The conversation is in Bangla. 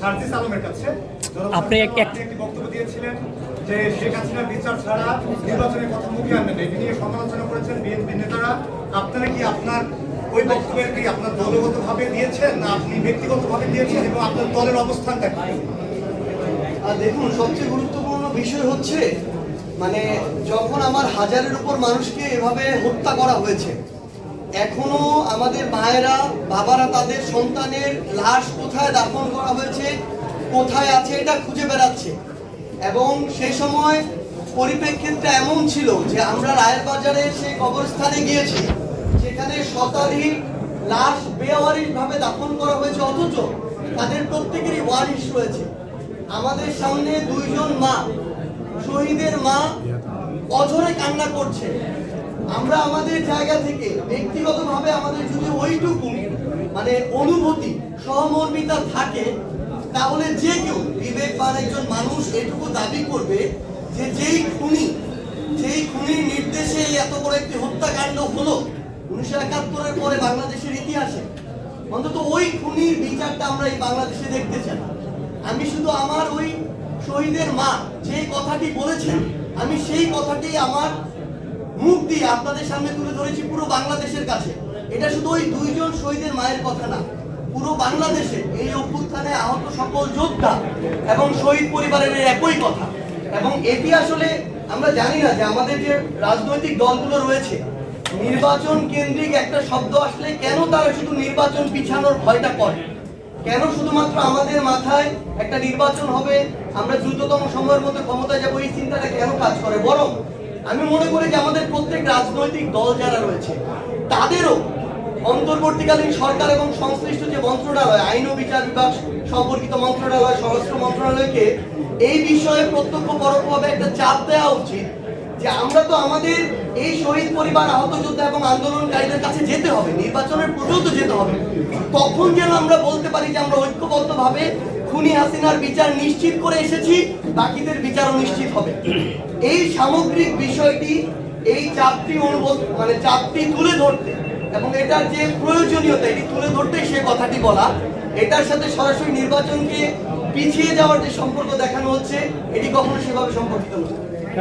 সার্জিস আলমের কাছে। আপনি এক- এক- আপনি একটি বক্তব্য দিয়েছিলেন যে শেখ হাসিনার বিচার ছাড়া নির্বাচনের কথা মুখে আনবেন না। এটি নিয়ে সমালোচনা করেছেন বিএনপি নেতারা। আপনারা কি আপনার ওই বক্তব্যের কি আপনার দলগতভাবে দিয়েছেন না আপনি ব্যক্তিগতভাবে দিয়েছেন এবং আপনার দলের অবস্থানটা কি? আর দেখুন সবচেয়ে গুরুত্বপূর্ণ বিষয় হচ্ছে মানে যখন আমার হাজারের উপর মানুষকে এভাবে হত্যা করা হয়েছে এখনও আমাদের মায়েরা বাবারা, তাদের সন্তানের লাশ কোথায় দাফন করা হয়েছে, কোথায় আছে এটা খুঁজে বেড়াচ্ছে। এবং সেই সময় পরিপ্রেক্ষিতটা এমন ছিল যে আমরা রায়ের বাজারে সেই কবরস্থানে গিয়েছি সেখানে শতাধিক লাশ বেওয়ারিশ ভাবে দাফন করা হয়েছে, অথচ তাদের প্রত্যেকেরই ওয়ারিশ রয়েছে। আমাদের সামনে দুইজন মা, শহীদের মা অঝরে কান্না করছে। আমরা আমাদের জায়গা থেকে ব্যক্তিগতভাবে আমাদের যদি ওইটুকু মানে অনুভূতি, সহমর্মিতা থাকে, তাহলে যে কেউ বিবেকবান একজন মানুষ এটুকু দাবি করবে যে যেই খুনি, যেই খুনির নির্দেশে এত বড় একটি হত্যাকাণ্ড হলো উনিশশো একাত্তরের পরে বাংলাদেশের ইতিহাসে, অন্তত ওই খুনির বিচারটা আমরা এই বাংলাদেশে দেখতে চাই। আমি শুধু আমার ওই শহীদের মা যে কথাটি বলেছেন, আমি সেই কথাটি আমার মুখ দিয়ে আপনাদের সামনে তুলে ধরেছি পুরো বাংলাদেশের কাছে। এটা শুধু ওই দুইজন শহীদের মায়ের কথা না, পুরো বাংলাদেশে এই অভ্যুত্থানে আহত সকল যোদ্ধা এবং শহীদ পরিবারের একই কথা। এবং এটি আসলে আমরা জানি না যে আমাদের যে রাজনৈতিক দলগুলো রয়েছে, নির্বাচন কেন্দ্রিক একটা শব্দ আসলে কেন তারা শুধু নির্বাচন পিছানোর ভয়টা করে? কেন শুধুমাত্র আমাদের মাথায় একটা নির্বাচন হবে, আমরা দ্রুততম সময়ের মধ্যে ক্ষমতায় যাব এই চিন্তাটা কেন কাজ করে? বরং আমি মনে করি যে আমাদের প্রত্যেক রাজনৈতিক দল যারা রয়েছে, তাদেরও অন্তর্বর্তীকালীন সরকার এবং সংশ্লিষ্ট যে মন্ত্রণালয়, আইন ও বিচার বিভাগ, সম্পর্কিত মন্ত্রণালয়, স্বরাষ্ট্র মন্ত্রণালয়কে, এই বিষয়ে প্রত্যক্ষ পরোক্ষভাবে একটা চাপ দেওয়া উচিত যে আমরা তো আমাদের এই শহীদ পরিবার, আহত যোদ্ধা এবং আন্দোলনকারীদের কাছে যেতে হবে, নির্বাচনের পর্যন্ত যেতে হবে। তখন যেন আমরা বলতে পারি যে আমরা ঐক্যবদ্ধভাবে খুনি হাসিনার বিচার নিশ্চিত করে এসেছি, বাকিদের বিচারও নিশ্চিত হবে। এই সামগ্রিক বিষয়টি এই চাপটি অনুভব মানে চাপটি তুলে ধরতে এবং এটার যে প্রয়োজনীয়তা, এটি তুলে ধরতে সে কথাটি বলা, এটার সাথে সরাসরি নির্বাচনকে পিছিয়ে যাওয়ার যে সম্পর্ক দেখানো হচ্ছে, এটি কখনো সেভাবে সম্পর্কিত নয়।